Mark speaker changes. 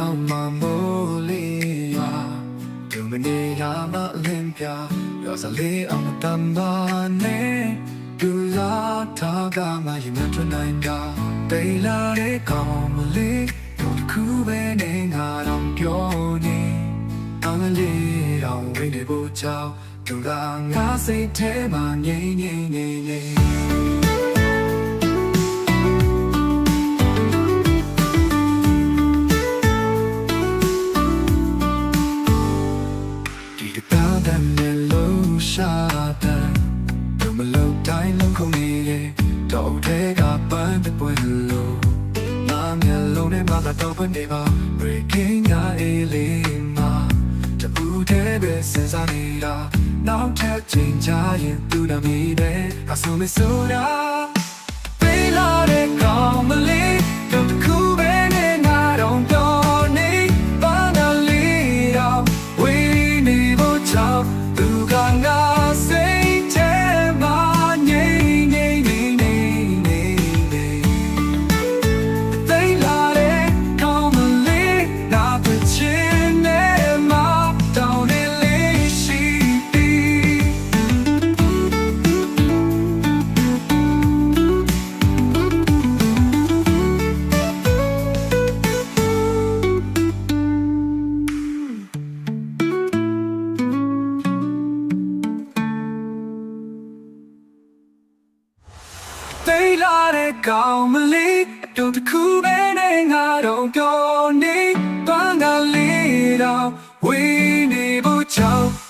Speaker 1: အောက်မှာမိုးလေးရွာဒုမနေရမလင်ပြရောစလေးအမတန်ပါနဲ့ဒူလာတာကမှရမထနိုင်တာတေးလာတဲ့ကောင်မလေးတို့တစ်ခုပဲနေငါတော့ပြောနေအမလေးတော့ဝိနေဖို့ကြောင့်ဒူလာငါစိတ်ထဲမှာငြိမ့်ငြိမ့်ငြိမ့် ရှာတဲ့ဘုမလို့တိုင်းလုံးခုန်နေရဲ့တော့တဲ့ကပန်းတဲ့ပွဲလို့ငါမျက်လုံးနဲ့မှသာတော့ပနေပါ breaking ကအေးလေးမှာတပူတဲ့ပဲစဉ်းစားနေတာနောက်ထပ်ချိန်ချရင်သူနာမီတဲ့အဆုမဆိုတာ သိလာတဲ့ကောင်းမလေးတို့တစ်ခုပဲနဲ့ငါတော့ပြောနေပန်းကလေးတော့ဝေးနေဖို့ချောင်းသူက